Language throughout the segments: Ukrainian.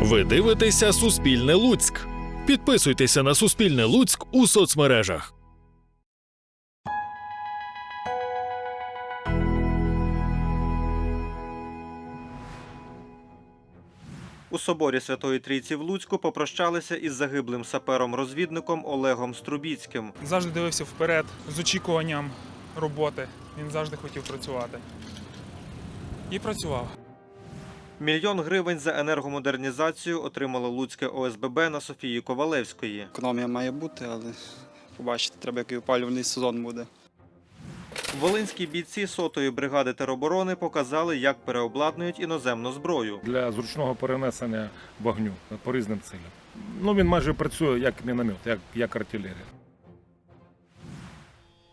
Ви дивитеся Суспільне Луцьк. Підписуйтеся на Суспільне Луцьк у соцмережах. У соборі Святої Трійці в Луцьку попрощалися із загиблим сапером-розвідником Олегом Струбіцьким. завжди дивився вперед з очікуванням роботи. Він завжди хотів працювати. І працював. Мільйон гривень за енергомодернізацію отримало Луцьке ОСББ на Софії Ковалевської. Економія має бути, але побачити, треба, який опалювальний сезон буде. Волинські бійці сотої бригади тероборони показали, як переобладнують іноземну зброю. для зручного перенесення вогню по різним цілям. Ну він майже працює як міномет, як, як артилерія.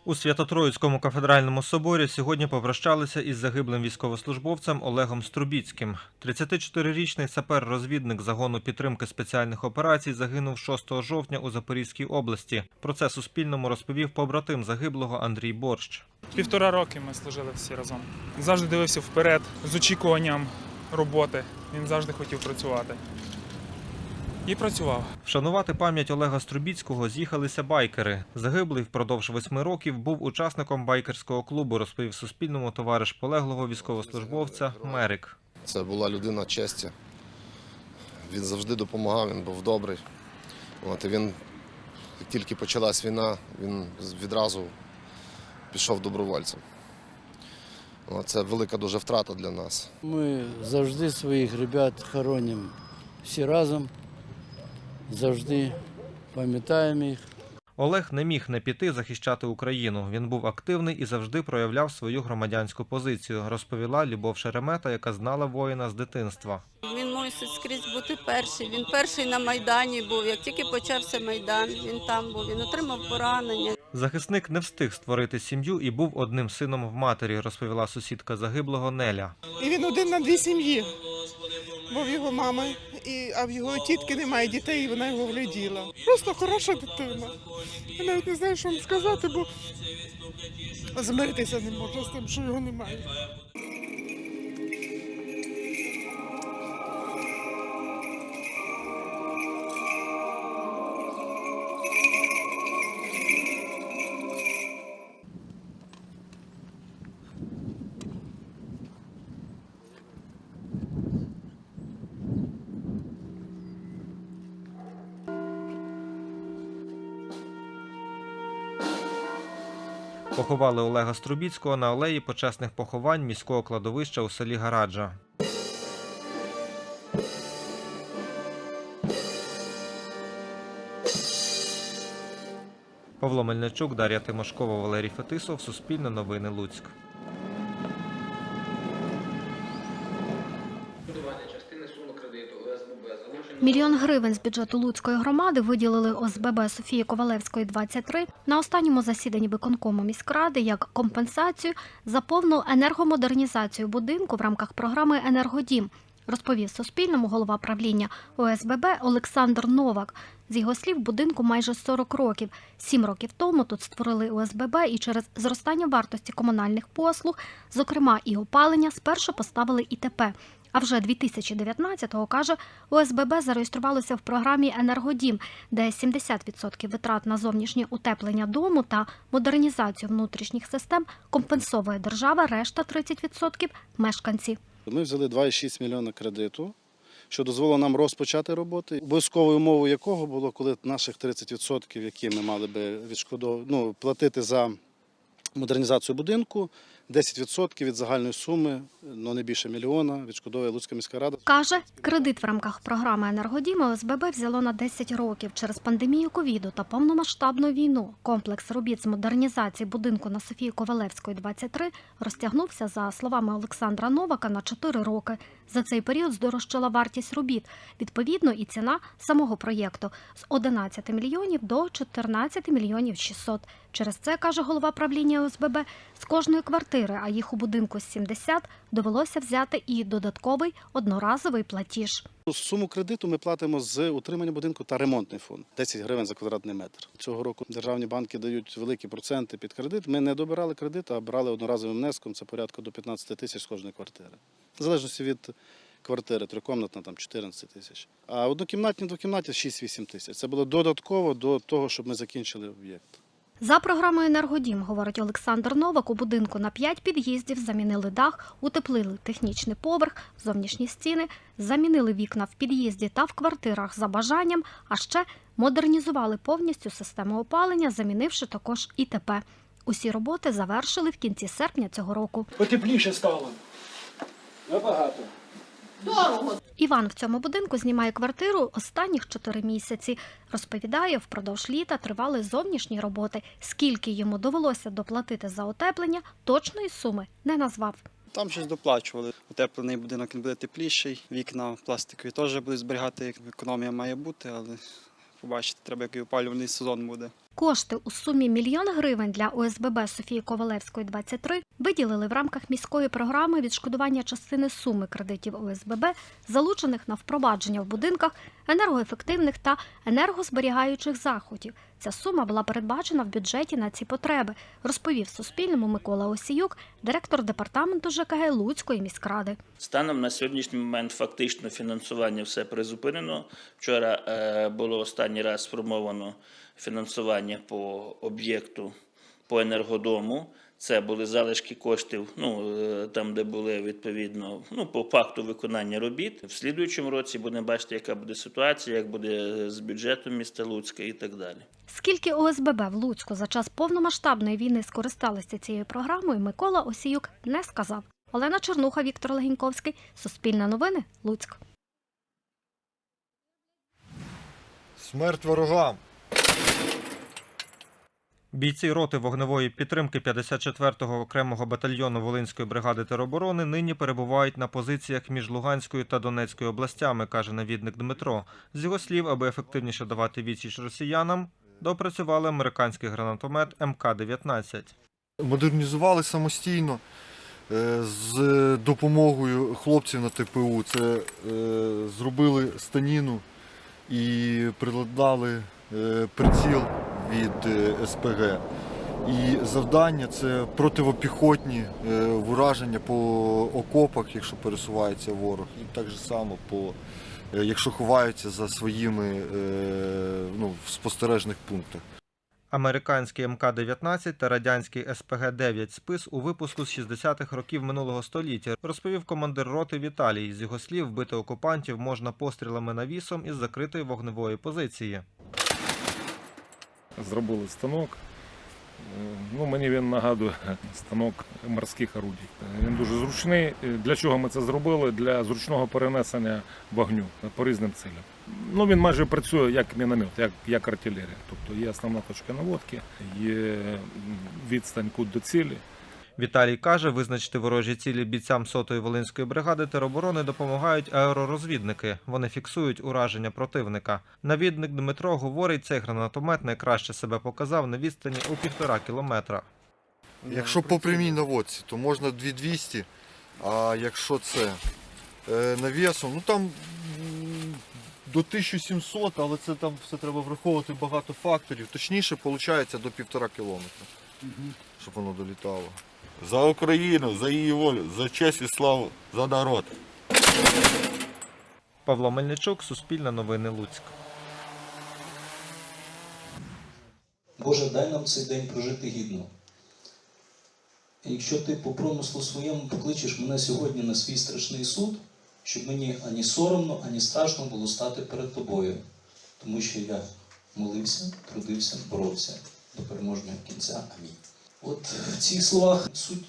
У Свято-Троїцькому кафедральному соборі сьогодні попрощалися із загиблим військовослужбовцем Олегом Струбіцьким. 34-річний сапер-розвідник загону підтримки спеціальних операцій загинув 6 жовтня у Запорізькій області. Про це Суспільному розповів побратим загиблого Андрій Борщ. Півтора роки ми служили всі разом. Завжди дивився вперед з очікуванням роботи. Він завжди хотів працювати. І працював. Вшанувати пам'ять Олега Струбіцького з'їхалися байкери. Загиблий впродовж восьми років був учасником байкерського клубу, розповів Суспільному товариш полеглого військовослужбовця Мерик. Це була людина честі. Він завжди допомагав, він був добрий. От, і він, як тільки почалась війна, він відразу пішов добровольцем. От, це велика дуже втрата для нас. Ми завжди своїх ребят хоронимо всі разом, завжди пам'ятаємо їх. Олег не міг не піти захищати Україну. Він був активний і завжди проявляв свою громадянську позицію, розповіла Любов Шеремета, яка знала воїна з дитинства. Він мусить скрізь бути перший. Він перший на Майдані був. Як тільки почався Майдан, він там був. Він отримав поранення. Захисник не встиг створити сім'ю і був одним сином в матері, розповіла сусідка загиблого Неля. І він один на дві сім'ї. Бо в його мами, і, а в його тітки немає дітей, і вона його гляділа. Просто хороша дитина. Я навіть не знаю, що вам сказати, бо змиритися не можу з тим, що його немає. Поховали Олега Струбіцького на алеї почесних поховань міського кладовища у селі Гараджа. Павло Мельничук, Дар'я Тимошкова, Валерій Фетисов, Суспільне новини Луцьк. Мільйон гривень з бюджету Луцької громади виділили ОСББ Софії Ковалевської 23 на останньому засіданні виконкому міськради як компенсацію за повну енергомодернізацію будинку в рамках програми Енергодім. Розповів Суспільному голова правління ОСББ Олександр Новак. З його слів, будинку майже 40 років. Сім років тому тут створили ОСББ і через зростання вартості комунальних послуг, зокрема і опалення, спершу поставили ІТП. А вже 2019-го, каже, ОСББ зареєструвалося в програмі Енергодім, де 70% витрат на зовнішнє утеплення дому та модернізацію внутрішніх систем компенсовує держава, решта 30% – мешканці. Ми взяли 2,6 мільйона кредиту, що дозволило нам розпочати роботи, обов'язковою умовою якого було, коли наших 30%, які ми мали би відшкодов... ну, платити за модернізацію будинку, 10% від загальної суми, ну не більше мільйона, відшкодовує Луцька міська рада. Каже, кредит в рамках програми «Енергодім» ОСББ взяло на 10 років. Через пандемію ковіду та повномасштабну війну комплекс робіт з модернізації будинку на Софії Ковалевської, 23, розтягнувся, за словами Олександра Новака, на 4 роки. За цей період здорожчала вартість робіт. Відповідно, і ціна самого проєкту з 11 мільйонів до 14 мільйонів 600. Через це, каже голова правління ОСББ, з кожної квартири, а їх у будинку 70, довелося взяти і додатковий одноразовий платіж. Суму кредиту ми платимо з утримання будинку та ремонтний фонд 10 гривень за квадратний метр. Цього року державні банки дають великі проценти під кредит. Ми не добирали кредит, а брали одноразовим внеском. Це порядка до 15 тисяч з кожної квартири. В залежності від квартира трикомнатна там 14 тисяч. А однокімнатні двокімнатні 6-8 тисяч. Це було додатково до того, щоб ми закінчили об'єкт. За програмою «Енергодім», говорить Олександр Новак, у будинку на 5 під'їздів замінили дах, утеплили технічний поверх, зовнішні стіни, замінили вікна в під'їзді та в квартирах за бажанням, а ще модернізували повністю систему опалення, замінивши також ІТП. Усі роботи завершили в кінці серпня цього року. Потепліше стало. Набагато. Іван в цьому будинку знімає квартиру останніх чотири місяці. Розповідає, впродовж літа тривали зовнішні роботи. Скільки йому довелося доплатити за утеплення, точної суми не назвав. Там щось доплачували. Утеплений будинок він буде тепліший, вікна пластикові теж будуть зберігати, як економія має бути, але побачите, треба, який опалювальний сезон буде. Кошти у сумі мільйон гривень для ОСББ Софії Ковалевської 23 виділили в рамках міської програми відшкодування частини суми кредитів ОСББ, залучених на впровадження в будинках енергоефективних та енергозберігаючих заходів. Ця сума була передбачена в бюджеті на ці потреби, розповів Суспільному Микола Осіюк, директор департаменту ЖКГ Луцької міськради. Станом на сьогоднішній момент фактично фінансування все призупинено. Вчора е, було останній раз сформовано фінансування по об'єкту по енергодому. Це були залишки коштів, ну е, там, де були відповідно, ну по факту виконання робіт. В слідуючому році будемо бачити, яка буде ситуація, як буде з бюджетом міста Луцька і так далі. Скільки ОСББ в Луцьку за час повномасштабної війни скористалися цією програмою, Микола Осіюк не сказав. Олена Чернуха, Віктор Легіньковський, Суспільне новини, Луцьк. Смерть ворогам. Бійці роти вогневої підтримки 54-го окремого батальйону Волинської бригади тероборони нині перебувають на позиціях між Луганською та Донецькою областями, каже навідник Дмитро. З його слів, аби ефективніше давати відсіч росіянам, допрацювали американський гранатомет МК-19. Модернізували самостійно е, з допомогою хлопців на ТПУ. Це е, зробили станіну і приладнали е, приціл від е, СПГ. І завдання це противопіхотні е, враження по окопах, якщо пересувається ворог, і так само по е, якщо ховаються за своїми е, ну, спостережних пунктах. Американський МК-19 та радянський СПГ-9 спис у випуску з 60-х років минулого століття, розповів командир роти Віталій. З його слів, вбити окупантів можна пострілами навісом із закритої вогневої позиції. Зробили станок. Ну, мені він нагадує станок морських орудій. Він дуже зручний. Для чого ми це зробили? Для зручного перенесення вогню по різним цілям. Ну, він майже працює як міномет, як, як артилерія. Тобто є основна точка наводки, є відстань кут до цілі. Віталій каже, визначити ворожі цілі бійцям сотої Волинської бригади тероборони допомагають аеророзвідники. Вони фіксують ураження противника. Навідник Дмитро говорить, цей гранатомет найкраще себе показав на відстані у півтора кілометра. Якщо по прямій наводці, то можна 2200, а якщо це е, навісом, ну там до 1700, але це там все треба враховувати багато факторів. Точніше, виходить до півтора кілометра, щоб воно долітало. За Україну, за її волю, за честь і славу, за народ. Павло Мельничук, Суспільне новини Луцьк. Боже, дай нам цей день прожити гідно. Якщо ти по промислу своєму покличеш мене сьогодні на свій страшний суд, щоб мені ані соромно, ані страшно було стати перед тобою, тому що я молився, трудився, боровся до переможного кінця. Амінь. От в цих словах суть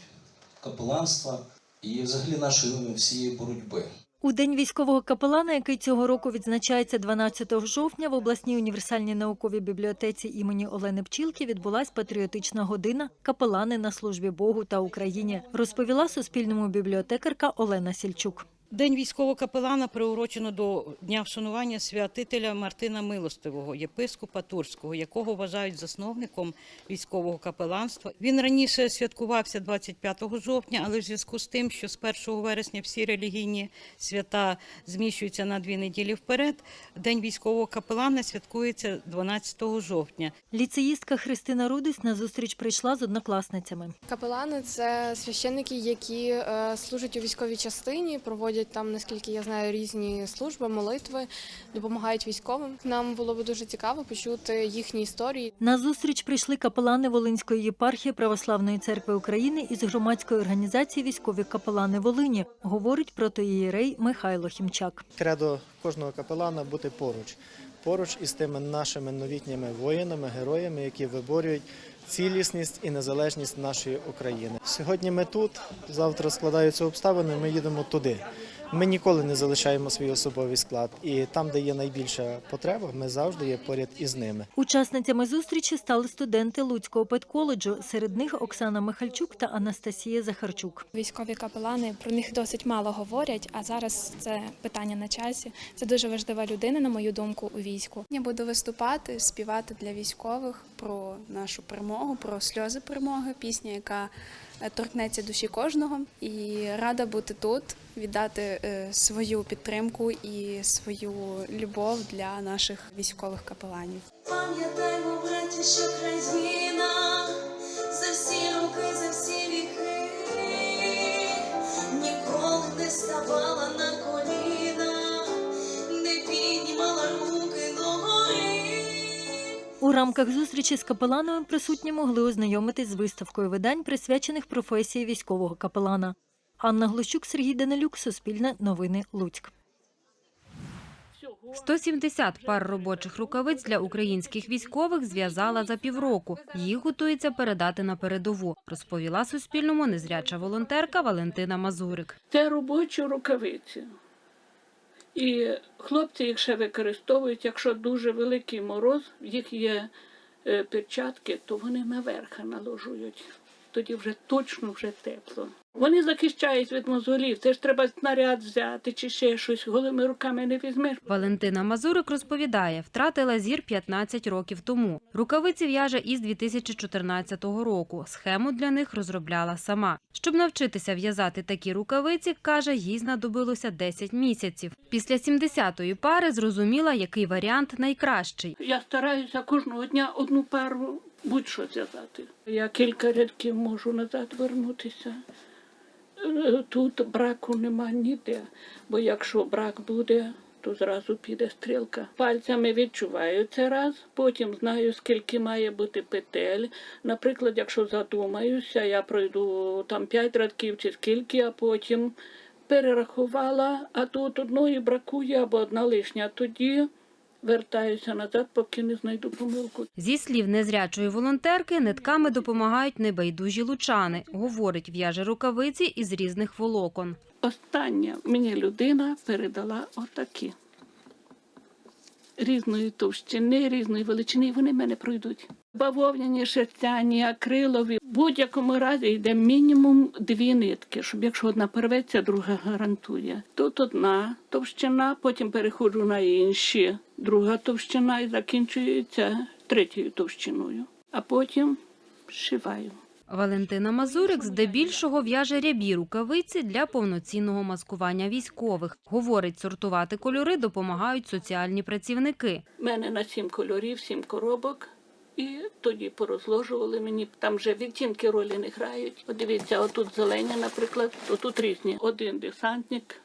капеланства і взагалі нашої всієї боротьби. У День військового капелана, який цього року відзначається 12 жовтня, в обласній універсальній науковій бібліотеці імені Олени Пчілки відбулась патріотична година Капелани на службі Богу та Україні, розповіла Суспільному бібліотекарка Олена Сільчук. День військового капелана приурочено до дня вшанування святителя Мартина Милостивого, єпископа Турського, якого вважають засновником військового капеланства. Він раніше святкувався 25 жовтня, але в зв'язку з тим, що з 1 вересня всі релігійні свята зміщуються на дві неділі вперед. День військового капелана святкується 12 жовтня. Ліцеїстка Христина Рудись на зустріч прийшла з однокласницями. Капелани це священники, які е, служать у військовій частині, проводять проводять там, наскільки я знаю, різні служби, молитви, допомагають військовим. Нам було б дуже цікаво почути їхні історії. На зустріч прийшли капелани Волинської єпархії Православної церкви України із громадської організації Військові капелани Волині, говорить протоієрей Михайло Хімчак. Кредо кожного капелана бути поруч, поруч із тими нашими новітніми воїнами, героями, які виборюють цілісність і незалежність нашої України. Сьогодні ми тут, завтра складаються обставини. Ми їдемо туди. Ми ніколи не залишаємо свій особовий склад, і там, де є найбільша потреба, ми завжди є поряд із ними. Учасницями зустрічі стали студенти Луцького педколеджу. Серед них Оксана Михальчук та Анастасія Захарчук. Військові капелани про них досить мало говорять, а зараз це питання на часі. Це дуже важлива людина, на мою думку, у війську. Я буду виступати, співати для військових про нашу перемогу, про сльози перемоги, пісня, яка е, торкнеться душі кожного. І рада бути тут, віддати е, свою підтримку і свою любов для наших військових капеланів. Пам'ятаймо, браття, що країна за всі роки, за всі віки ніколи не ставала У рамках зустрічі з капеланами присутні могли ознайомитись з виставкою видань, присвячених професії військового капелана. Анна Глущук, Сергій Данилюк, Суспільне новини Луцьк. 170 пар робочих рукавиць для українських військових зв'язала за півроку. Їх готується передати на передову, розповіла Суспільному незряча волонтерка Валентина Мазурик. Це робочі рукавиці. І хлопці їх ще використовують, якщо дуже великий мороз, в їх є е, перчатки, то вони наверх наложують. Тоді вже точно вже тепло. Вони захищають від мозолів. Це ж треба снаряд взяти чи ще щось. Голими руками не візьмеш. Валентина Мазурик розповідає, втратила зір 15 років тому. Рукавиці в'яже із 2014 року. Схему для них розробляла сама. Щоб навчитися в'язати такі рукавиці, каже, їй знадобилося 10 місяців. Після 70-ї пари зрозуміла, який варіант найкращий. Я стараюся кожного дня одну пару будь-що зв'язати. Я кілька рядків можу назад вернутися. Е, Тут браку нема ніде, бо якщо брак буде, то зразу піде стрілка. Пальцями відчуваю це раз, потім знаю, скільки має бути петель. Наприклад, якщо задумаюся, я пройду там п'ять рядків чи скільки, а потім перерахувала, а тут одної бракує або одна лишня. Тоді вертаюся назад, поки не знайду помилку. Зі слів незрячої волонтерки, нитками допомагають небайдужі лучани. Говорить, в'яже рукавиці із різних волокон. Остання мені людина передала отакі. Різної товщини, різної величини, і вони мене пройдуть. Бавовняні, шерстяні, акрилові. В будь-якому разі йде мінімум дві нитки, щоб якщо одна порветься, друга гарантує. Тут одна товщина, потім переходжу на інші, друга товщина і закінчується третьою товщиною. А потім шиваю. Валентина Мазурик здебільшого в'яже рябі рукавиці для повноцінного маскування військових. Говорить, сортувати кольори допомагають соціальні працівники. У мене на сім кольорів, сім коробок. І тоді порозложували мені, там вже відтінки ролі не грають. От дивіться, отут зелені, наприклад, отут різні. Один десантник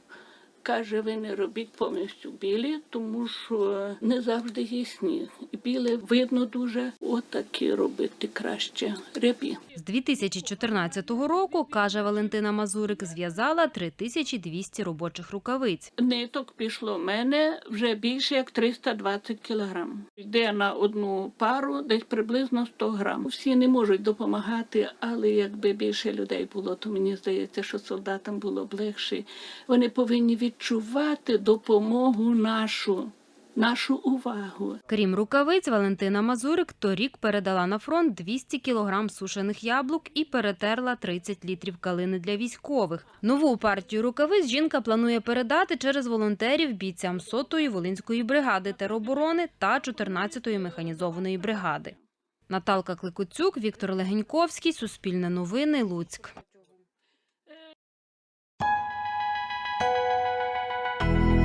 каже, ви не робіть повністю білі, тому що не завжди є сніг. І біле видно дуже, отакі робити краще рябі. З 2014 року, каже Валентина Мазурик, зв'язала 3200 робочих рукавиць. Ниток пішло в мене вже більше як 320 кілограм. Йде на одну пару десь приблизно 100 грам. Всі не можуть допомагати, але якби більше людей було, то мені здається, що солдатам було б легше. Вони повинні відчувати допомогу нашу, нашу увагу. Крім рукавиць, Валентина Мазурик торік передала на фронт 200 кілограм сушених яблук і перетерла 30 літрів калини для військових. Нову партію рукавиць жінка планує передати через волонтерів бійцям 100-ї Волинської бригади тероборони та 14-ї механізованої бригади. Наталка Кликуцюк, Віктор Легеньковський, Суспільне новини, Луцьк.